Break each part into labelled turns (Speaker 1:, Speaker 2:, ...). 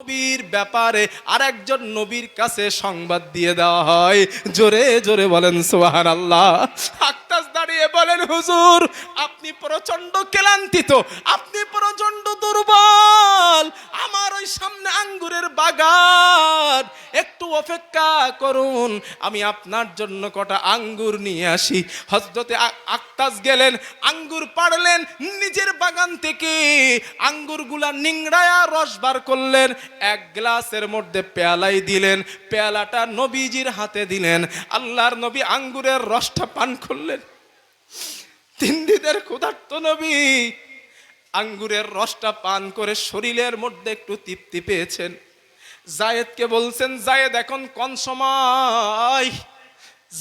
Speaker 1: নবীর ব্যাপারে আরেকজন নবীর কাছে সংবাদ দিয়ে দেওয়া হয়। জোরে জোরে বলেন সোহান আল্লাহ দাঁড়িয়ে বলেন, হুজুর, আপনি প্রচণ্ড ক্লান্তিত, আপনি প্রচণ্ড দুর্বল। আমার ওই সামনে আঙ্গুরের বাগান, একটু অপেক্ষা করুন, আমি আপনার জন্য কটা আঙ্গুর নিয়ে আসি। হজরতে আক্তাস গেলেন, আঙ্গুর পাড়লেন নিজের বাগান থেকে। আঙ্গুরগুলা নিংড়ায়া রস বার করলেন, এক গ্লাসের মধ্যে পেয়ালাই দিলেন, পেয়ালাটা নবীজির হাতে দিলেন। আল্লাহর নবী আঙ্গুরের রসটা পান করলেন। তিন দিনের ক্ষুধার্ত নবী আঙ্গুরের রসটা পান করে শরীরের মধ্যে একটু তৃপ্তি পেয়েছেন। জায়েদকে বলছেন, জায়েদ, এখন কোন সময়?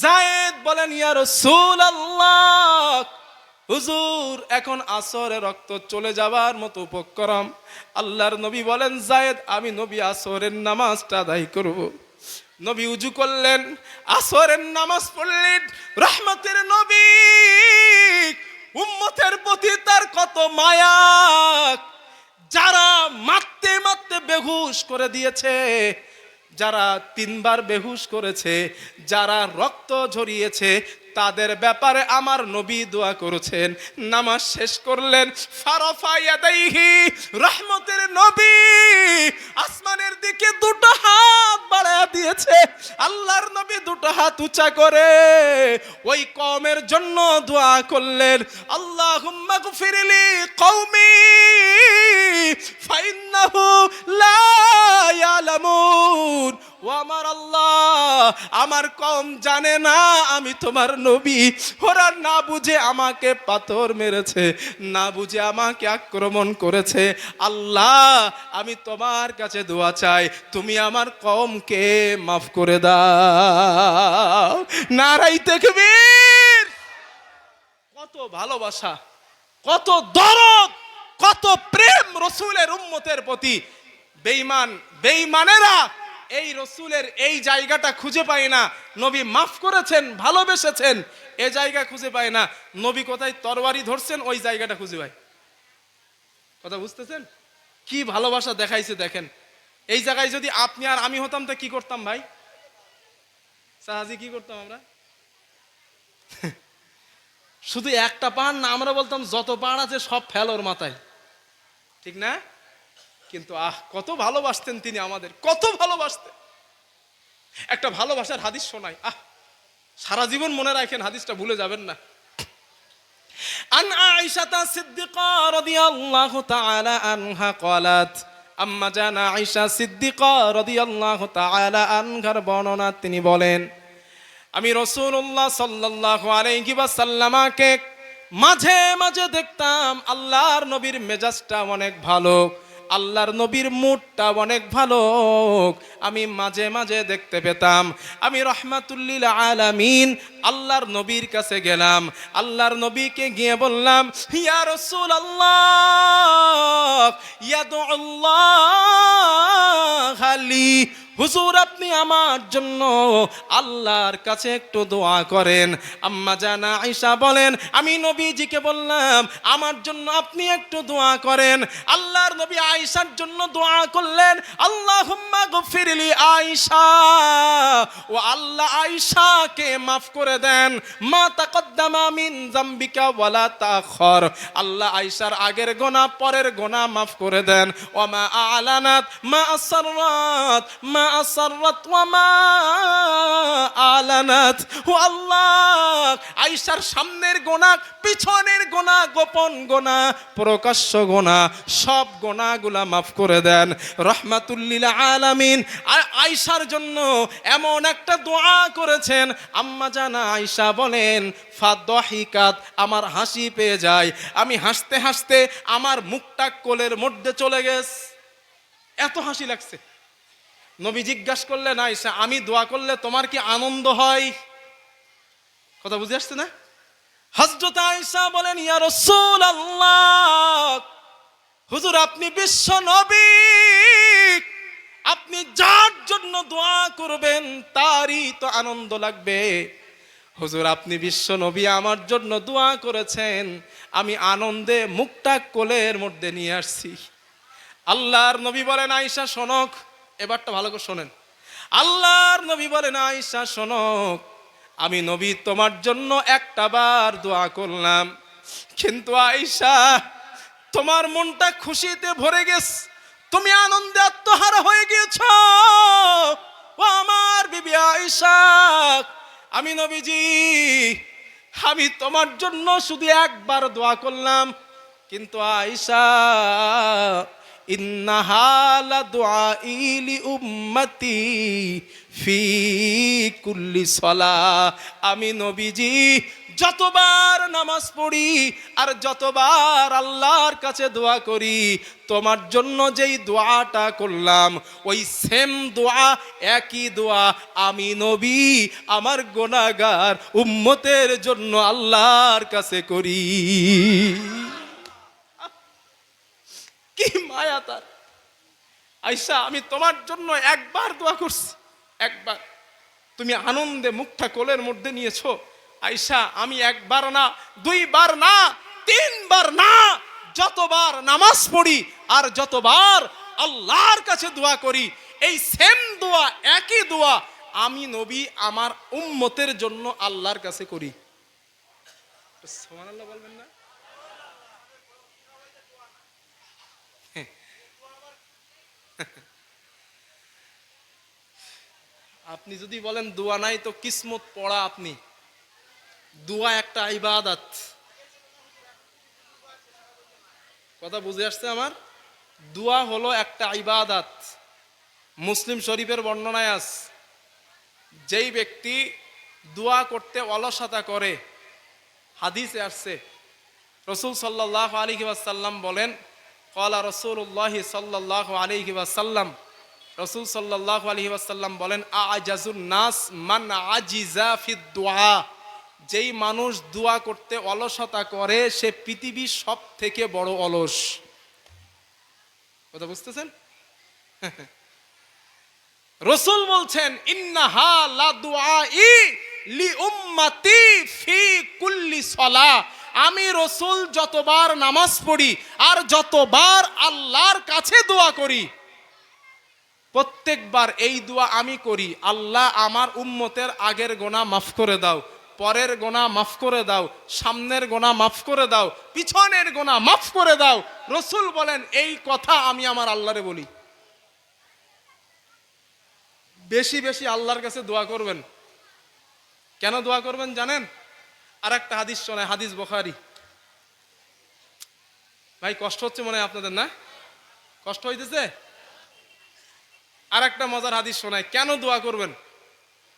Speaker 1: জায়েদ বলেন, ইয়া রাসূল আল্লাহ হুজুর, এখন আসরে রক্ত চলে যাবার মতো উপক্রম। আল্লাহর নবী বলেন, জায়েদ, আমি নবী আসরের নামাজটা আদায় করব। নবী উজু করলেন, আসরের নামাজ পড়লেন, রহমতের নবী, উম্মতের প্রতি তার কত মায়া। যারা মারতে মারতে বেহুশ করে দিয়েছে, যারা তিনবার বেহুশ করেছে, যারা রক্ত ঝরিয়েছে তাদের ব্যাপারে আমার নবী দোয়া করেছেন। নামাজ শেষ করলেন। ফারাফায়াদাইহি, রহমতের নবী আসমানের দিকে দুটো হাত বাড়ায় দিয়েছে। আল্লাহর নবী দুটো হাত উঁচা করে ওই কমের জন্য দোয়া করলেন। আল্লাহুম্মা গফিরলি কওমি, ফাইন্নাহু লা ইয়ালামুন। ও আমার আল্লাহ আমার কম জানে না, আমি তোমার নবী। ওরা না বুঝে আমাকে পাথর মেরেছে, না বুঝে আমাকে আক্রমণ করেছে। আল্লাহ, আমি তোমার কাছে দোয়া চাই, তুমি আমার কমকে মাফ করে দাও। নারাই দেখবীর কত ভালোবাসা, কত দরদ, কত প্রেম রসুলের উম্মতের প্রতি। বেঈমান, বেঈমানেরা এই রসুলের এই জায়গাটা খুঁজে পায় না। নবী মাফ করেছেন, ভালোবেসেছেন, এ জায়গা খুঁজে পায় না। নবী কোথায় তরবারি ধরছেন, ওই জায়গাটা খুঁজে পায়। কথা বুঝতেছেন? কি ভালোবাসা দেখাইছে দেখেন। এই জায়গায় যদি আপনি আর আমি হতাম, তো কি করতাম ভাই? সাহাজি, কি করতাম আমরা? শুধু একটা পাহাড় না, আমরা বলতাম, যত পাহাড় আছে সব ফেল ওর মাথায়। ঠিক না? কিন্তু আহ কত ভালোবাসতেন তিনি আমাদের কত ভালোবাসতেন একটা ভালোবাসার হাদিস শোনাই আহ সারা জীবন মনে রাখেন হাদিসটা ভুলে যাবেন না عن عائشة الصديقة رضي الله تعالى عنها قالت আম্মা জান আয়েশা সিদ্দিকা রাদিয়াল্লাহু তাআলা আনহার বর্ণনা তিনি বলেন আমি রসুল্লাহ সাল্লাহ আলাইসাল্লামাকে মাঝে মাঝে দেখতাম আল্লাহর নবীর মেজাজটা অনেক ভালো আল্লাহর নবীর মুডটা অনেক ভালো আমি মাঝে মাঝে দেখতে পেতাম, আমি রহমাতুল্লিল আলামিন আল্লাহর নবীর কাছে গেলাম, আল্লাহর নবীকে গিয়ে বললাম, ইয়া রসুল আল্লাহ ইয়াদ আল্লাহ আলী হুজুর, আপনি আমার জন্য আল্লাহর কাছে একটু দোয়া করেন। আম্মা জানা আয়সা বলেন, আমি নবীজিকে বললাম, আমার জন্য আপনি একটু দোয়া করেন। আল্লাহর নবী আয়সার জন্য দোয়া করলেন আল্লাহ হুম্মা গফিরলি আয়সা ও আল্লাহ আয়সাকে মাফ করে দেন। মা তাকদ্দামা মিন জাম্বিকা ওয়ালা তাখর। আল্লাহ আয়সার আগের গোনা, পরের গোনা মাফ করে দেন। ও মা আলানাত, মা আসরাত মা আসরাত ওয়া মা আলানাত ও আল্লাহ সামনের গোনা, পিছনের গোনা, গোপন গোনা, প্রকাশ্য গোনা, সব গোনাগুলা মাফ করে দেন। রহমাতুল্লিল আলামিন। আর আয়সার জন্য এমন একটা দোয়া করেছেন। আম্মা জানা আয়সা বলেন, ফাদহিকাত, আমার হাসি পেয়ে যায়। আমি হাসতে হাসতে আমার মুখটা কোলের মধ্যে চলে গেছে। এত হাসি লাগছে। নবী জিজ্ঞাসা করলেন আয়সা আমি দোয়া করলে তোমার কি আনন্দ হয়? কথা বুঝে আসছে না? হজরত আয়সা বলেন, ইয়া রসুল আল্লাহ হুজুর, আপনি বিশ্ব নবী। আপনি যার জন্য দোয়া করবেন, তারই তো আনন্দ লাগবে। হুজুর, আপনি বিশ্ব নবী, আমার জন্য দোয়া করেছেন। আমি আনন্দে মুখটা কোলের মধ্যে নিয়ে আসছি। আল্লাহর নবী বলেন, আয়েশা, শোনক এবারটা ভালো করে শোনেন। আল্লাহর নবী বলেন, আয়েশা শোনক আমি নবী, তোমার জন্য একটা বার দোয়া করলাম। কিন্তু আয়েশা, তোমার মনটা খুশিতে ভরে গেছে। তুমি আনন্দে আত্মহারা হয়ে গিয়েছ। ও আমার বিবি আয়েশা, আমি নবীজি, আমি তোমার জন্য শুধু একবার দোয়া করলাম। কিন্তু আয়েশা ইন্নাহালা দোয়া ইলি উম্মতি ফি কুল্লি সলা। আমি নবীজি, যতবার নামাজ পড়ি আর যতবার আল্লাহর কাছে দোয়া করি, তোমার জন্য যেই দোয়াটা করলাম, ওই সেম দোয়া, একই দোয়া আমি নবী, আমার গোনাগার উম্মতের জন্য আল্লাহর কাছে করি। কি মায়া তার। আইসা, আমি তোমার জন্য একবার দোয়া করছি, একবার। তুমি আনন্দে মুখটা কোলের মধ্যে নিয়েছো। আইসা, আমি একবার না, দুইবার না, তিনবার না, যতবার নামাজ পড়ি আর যতবার আল্লাহর কাছে দোয়া করি, এই সেম দোয়া, একই দোয়া আমি নবী আমার উম্মতের জন্য আল্লাহর কাছে করি। বলবেন না? আপনি যদি বলেন দোয়া নাই, তো কিসমত পড়া আপনি? দোয়া একটা ইবাদত। কথা বুঝে আসছে আমার? দোয়া হলো একটা ইবাদত। মুসলিম শরীফের বর্ণনায় আস, যেই ব্যক্তি দোয়া করতে অলসতা করে, হাদিসে আসছে, রসুল সাল্লাহ আলী ওয়াসাল্লাম বলেন কলা রসুল্লাহ সাল্লাহ আলী ওয়াসাল্লাম রসুল সাল্লাহ আলী ওয়াসাল্লাম বলেন, আজাজুন নাস মান আজিজা দোয়া যেই মানুষ দোয়া করতে অলসতা করে, সে পৃথিবীর সব থেকে বড় অলস। কথা বুঝতেছেন? রসুল বলছেন, ইন্নাহা লা দুআই লি উম্মতি ফি কুল্লি সলা। আমি রসুল যতবার নামাজ পড়ি আর যতবার আল্লাহর কাছে দোয়া করি প্রত্যেকবার এই দোয়া আমি করি, আল্লাহ আমার উম্মতের আগের গোনা মাফ করে দাও, পরের গোনা মাফ করে দাও, সামনের গোনা মাফ করে দাও, পিছনের গোনা মাফ করে দাও। রসুল বলেন, এই কথা আমি আমার আল্লাহরে বলি। বেশি বেশি আল্লাহর কাছে দোয়া করবেন। কেন দোয়া করবেন জানেন? আর একটা হাদিস শোনায়, হাদিস বখারি। ভাই, কষ্ট হচ্ছে মনে হয় আপনাদের, না? কষ্ট হইতেছে? আর একটা মজার হাদিস শোনায়। কেন দোয়া করবেন?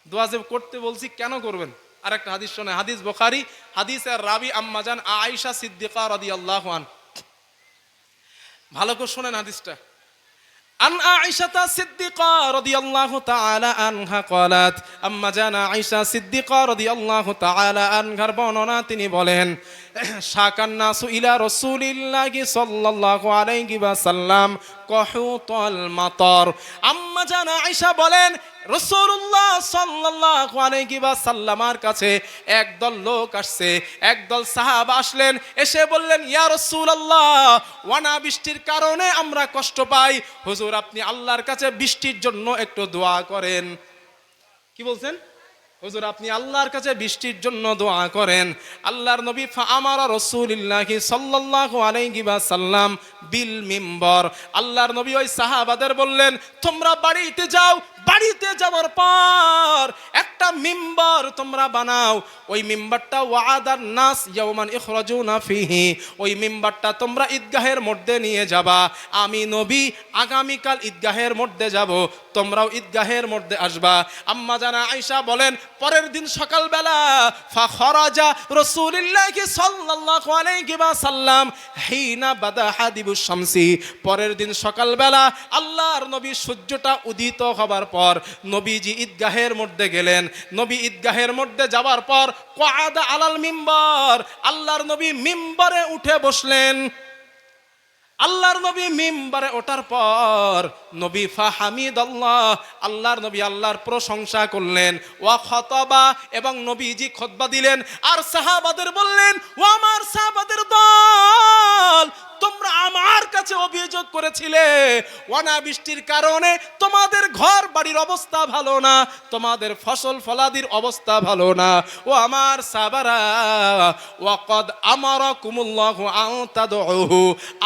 Speaker 1: দোয়া যে করতে বলছি, কেন করবেন? আর একটা হাদিস শোনায়। হাদিস বোখারি, হাদিস আর রাবি আম্মাজান আয়েশা সিদ্দিকা রাদি আল্লাহ ভালো করে শোনেন হাদিসটা। عن عائشة صديقة رضي الله تعالى عنها قالت أما جانا عائشة صديقة رضي الله تعالى عنها বর্ণনা তিনি বলেন শাকান নাসু ইলা রাসূলিল্লাহি সাল্লাল্লাহু আলাইহি ওয়াসাল্লাম কহুতাল মাতর আম্মা জানা আয়েশা বলেন রসুল্লাহ সাল্লাল্লাহু আলাইহি ওয়াসাল্লামার কাছে একদল লোক আসছে, একদল সাহাব আসলেন, এসে বললেন, ইয়া রাসূলুল্লাহ, ওয়ানা বৃষ্টির কারণে আমরা কষ্ট পাই। হুজুর, আপনি আল্লাহর কাছে বৃষ্টির জন্য একটু দোয়া করেন। কি বলছেন? হুজুর, আপনি আল্লাহর কাছে বৃষ্টির জন্য দোয়া করেন। আল্লাহর নবী আমার রসুলিল্লাহি সাল্লাল্লাহু আলাইহি ওয়াসাল্লাম বিল মিম্বর। আল্লাহর নবী ওই সাহাবাদের বললেন, তোমরা বাড়িতে যাও বাড়িতে যাওয়ার পর একটা মিম্বর তোমরা বানাও। ওই মিম্বরটা ওয়াদার নাস ইয়াউমান ইখরাজুনা ফিহি। ওই মিম্বরটা তোমরা ঈদগাহের মধ্যে নিয়ে যাবা। আমি নবী, আগামীকাল ঈদগাহের মধ্যে যাব। তোমরাও ঈদগাহের মধ্যে আসবা। আম্মা জানা আয়েশা বলেন, পরের দিন সকালবেলা, ফা খরাজা রাসূলুল্লাহি সাল্লাল্লাহু আলাইহি ওয়াসাল্লাম হিনা বাদা হাদিবুস শামসি। পরের দিন সকালবেলা আল্লাহর নবী সূর্যটা উদিত হবার পর নবীজি ঈদগাহের মধ্যে গেলেন। নবী ঈদগাহের মধ্যে যাওয়ার পর কোয়াদা আলাল মিম্বর, আল্লাহর নবী মিম্বরে উঠে বসলেন। আল্লাহর নবী মিম্বারে ওঠার পর নবী ফাহামিদ আল্লাহ আল্লাহর নবী আল্লাহর প্রশংসা করলেন। ওয়া খতবা, এবং নবীজি খতবা দিলেন। আর সাহাবাদের বললেন, ও আমার সাহাবাদের দল তোমরা আমার কাছে অভিযোগ করেছিলে। অনাবৃষ্টির কারণে তোমাদের ঘর বাড়ির অবস্থা ভালো না, তোমাদের ফসল ফলাদির অবস্থা ভালো না। ও আমার সাবারা, ওয়াকদ আমার কুমুল্লাহ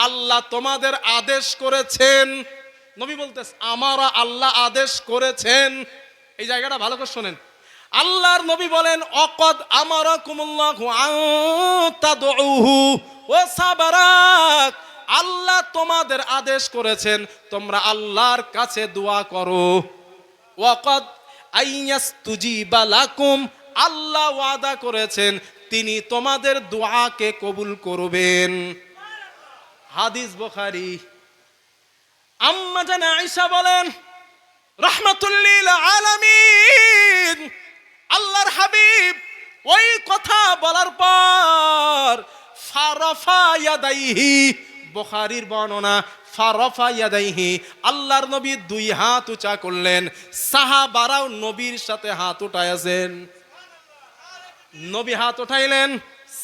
Speaker 1: আল্লাহ তোমাদের আদেশ করেছেন। নবী বলতেছে, আমারা আল্লাহ আদেশ করেছেন। এই জায়গাটা ভালো করে শোনেন। আল্লাহর নবী বলেন, অকদ আমার ও সাবারাক। আল্লাহ তোমাদের আদেশ করেছেন, তোমরা আল্লাহর কাছে দোয়া করো। ওয়াকদ আল্লাহ ওয়াদা করেছেন, তিনি তোমাদের দোয়াকে কবুল করবেন। হাদিস বুখারী। আম্মা জানা আয়েশা বলেন রহমাতুল্লিল আলামিন। আল্লাহর হাবিব ওই কথা বলার পর ফারফা ইয়াদাইহি, বুখারীর বর্ণনা, ফারফা ইয়াদাইহি, আল্লাহর নবী দুই হাত উঁচা করলেন, সাহাবারাও নবীর সাথে হাত উঠাইয়াছেন। নবী হাত উঠাইলেন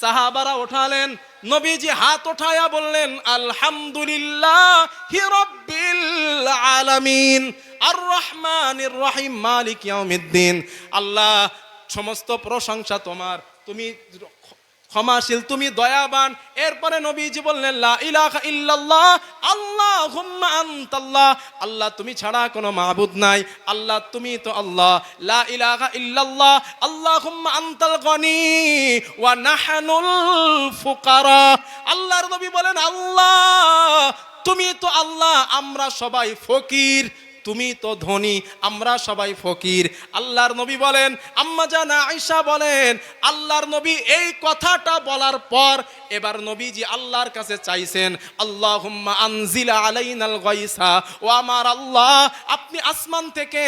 Speaker 1: সাহাবারা ওঠালেন, নবীজি হাত ওঠায়া বললেন, আলহামদুলিল্লাহ হিরব্বিল আলামিন আর রহমানির রহিম, মালিক ইয়াউমিদ্দিন। আল্লাহ, সমস্ত প্রশংসা তোমার। তুমি ক্ষমাশীল, তুমি দয়াবান। এরপরে নবীজি বললেন, লা ইলাহা ইল্লাল্লাহ, আল্লাহুম্মা আনতাল্লাহ। আল্লাহ, তুমি ছাড়া কোনো মাহবুদ নাই। আল্লাহ, তুমি তো আল্লাহ। লা ইলাহা ইল্লাল্লাহ, আল্লাহুম্মা আনতাল গনি, ওয়া নাহনুল ফুকারা। আল্লাহর নবী বলেন, আল্লাহ, তুমি তো আল্লাহ, আমরা সবাই ফকির। তুমি তো ধনী, আমরা সবাই ফকির। আল্লাহর নবী বলেন, আম্মা জানা আয়সা বলেন, আল্লাহর নবী এই কথাটা বলার পর এবার নবীজি আল্লাহর কাছে চাইছেন, আল্লাহুম্মা আনজিলা আলাইনাল গাইসা ও আমার আল্লাহ, আপনি আসমান থেকে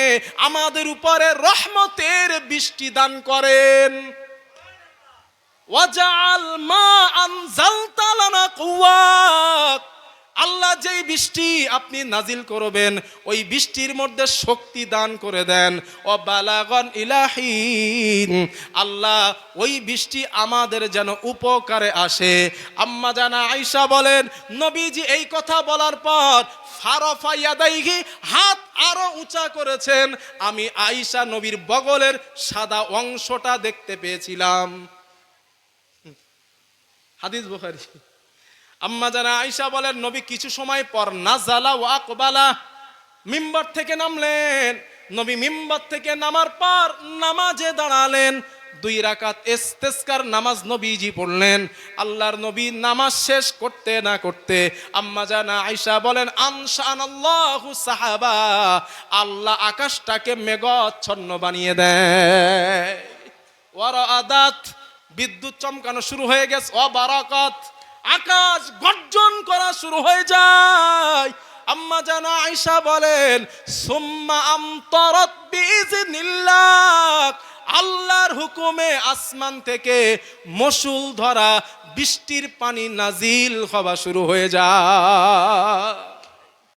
Speaker 1: আমাদের উপরে রহমতের বৃষ্টি দান করেন। ওয়াজাল মা আনজালতা লানা কুওয়াত। আল্লাহ যেই বৃষ্টি আপনি নাজিল করবেন, ওই বৃষ্টির মধ্যে শক্তি দান করে দেন। ও বালাগন ইলাহিন, আল্লাহ ওই বৃষ্টি আমাদের যেন উপকারে আসে। আম্মা জানা আয়সা বলেন, নবীজি এই কথা বলার পর ফারফা ইয়াদাইহি হাত আরও উঁচা করেছেন। আমি আয়সা নবীর বগলের সাদা অংশটা দেখতে পেয়েছিলাম। হাদিস বুখারী। আম্মা জানা আয়সা বলেন, নবী কিছু সময় পর নাজালা ও আকবালা মিম্বার থেকে নামলেন। নবী মিম্বার থেকে নামার পর নামাজে দাঁড়ালেন। দুই রাকাত ইস্তেস্কার নামাজ নবীজি পড়লেন। আল্লাহর নবী নামাজ শেষ করতে না করতে আম্মা জানা আয়সা বলেন আনশান আল্লাহু সাহাবা, আল্লাহ আকাশটাকে মেঘচ্ছন্ন বানিয়ে দেয়। ওয়ারা আদাত বিদ্যুৎ চমকানো শুরু হয়ে গেছে। অবারাকাত আকাশ গর্জন করা শুরু হয়ে যায়। আম্মা জানা আয়সা বলেন, সুম্মা আমতরত বিইজনিল্লাহ আল্লাহর হুকুমে আসমান থেকে মসুল ধরা বৃষ্টির পানি নাজিল হওয়া শুরু হয়ে যায়।